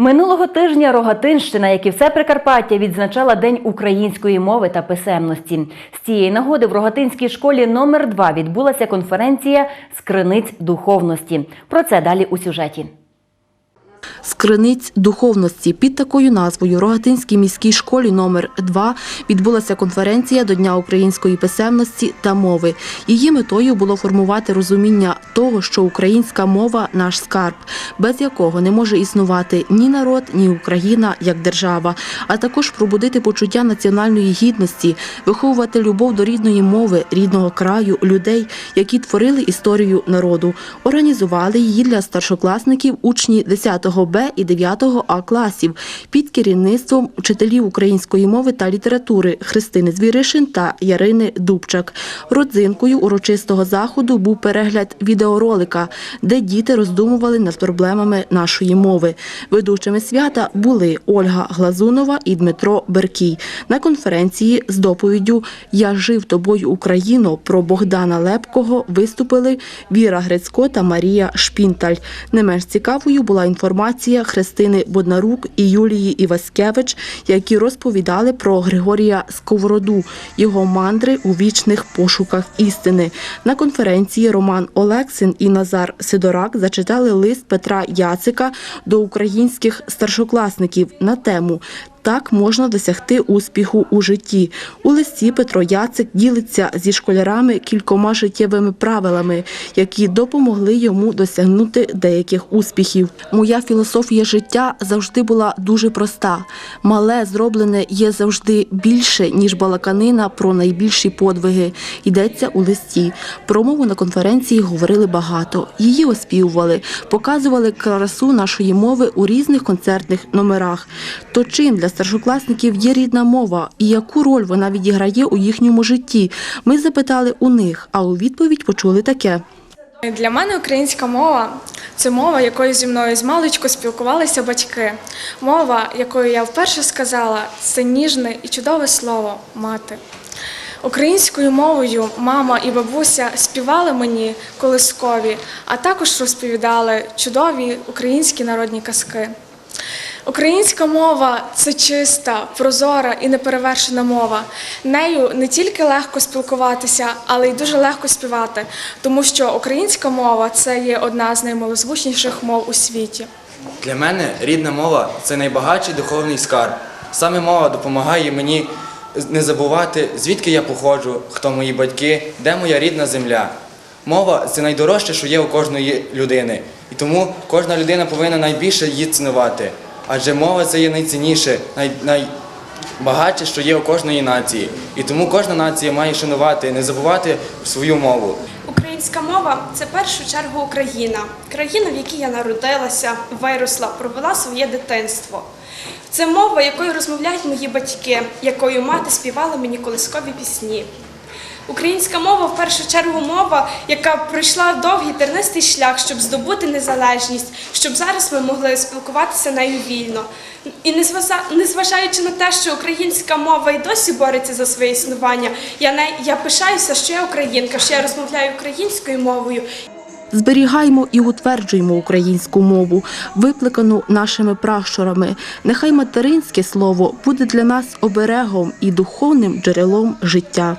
Минулого тижня Рогатинщина, як і все Прикарпаття, відзначала День української мови та писемності. З цієї нагоди в Рогатинській школі номер 2 відбулася конференція з криниць духовності. Про це далі у сюжеті. З криниць духовності під такою назвою Рогатинській міській школі номер 2 відбулася конференція до Дня української писемності та мови. Її метою було формувати розуміння того, що українська мова наш скарб, без якого не може існувати ні народ, ні Україна як держава, а також пробудити почуття національної гідності, виховувати любов до рідної мови, рідного краю, людей, які творили історію народу. Організували її для старшокласників учні 10 І 9 А класів під керівництвом вчителів української мови та літератури Христини Звіришин та Ярини Дубчак. Родзинкою урочистого заходу був перегляд відеоролика, де діти роздумували над проблемами нашої мови. Ведучими свята були Ольга Глазунова і Дмитро Беркій. На конференції з доповіддю Я жив тобою Україно про Богдана Лепкого виступили Віра Грецько та Марія Шпінталь. Не менш цікавою була інформація Христини Боднарук і Юлії Іваськевич, які розповідали про Григорія Сковороду, його мандри у вічних пошуках істини. На конференції Роман Олексин і Назар Сидорак зачитали лист Петра Яцика до українських старшокласників на тему так можна досягти успіху у житті. У листі Петро Яцик ділиться зі школярами кількома життєвими правилами, які допомогли йому досягнути деяких успіхів. Моя філософія життя завжди була дуже проста. Мале зроблене є завжди більше, ніж балаканина про найбільші подвиги. Йдеться у листі. Про мову на конференції говорили багато. Її оспівували, показували красу нашої мови у різних концертних номерах. То чим для старшокласників є рідна мова і яку роль вона відіграє у їхньому житті? Ми запитали у них, а у відповідь почули таке. Для мене українська мова це мова, якою зі мною з маличку спілкувалися батьки. Мова, якою я вперше сказала, це ніжне і чудове слово мати. Українською мовою мама і бабуся співали мені колискові, а також розповідали чудові українські народні казки. Українська мова це чиста, прозора і неперевершена мова. Нею не тільки легко спілкуватися, але й дуже легко співати, тому що українська мова це є одна з наймалозвучніших мов у світі. Для мене рідна мова це найбагатший духовний скарб. Саме мова допомагає мені не забувати, звідки я походжу, хто мої батьки, де моя рідна земля. Мова це найдорожче, що є у кожної людини. І тому кожна людина повинна найбільше її цінувати. Адже мова це є найцінніше, най, найбагатше, що є у кожної нації. І тому кожна нація має шанувати, не забувати свою мову. Українська мова це в першу чергу Україна, країна, в якій я народилася, виросла, провела своє дитинство. Це мова, якою розмовляють мої батьки, якою мати співала мені колискові пісні. Українська мова в першу чергу мова, яка пройшла довгий тернистий шлях, щоб здобути незалежність, щоб зараз ми могли спілкуватися нею вільно. І незважа- незважаючи на те, що українська мова і досі бореться за своє існування, я не я пишаюся, що я українка, що я розмовляю українською мовою. Зберігаймо і утверджуємо українську мову, викликану нашими пращурами. Нехай материнське слово буде для нас оберегом і духовним джерелом життя.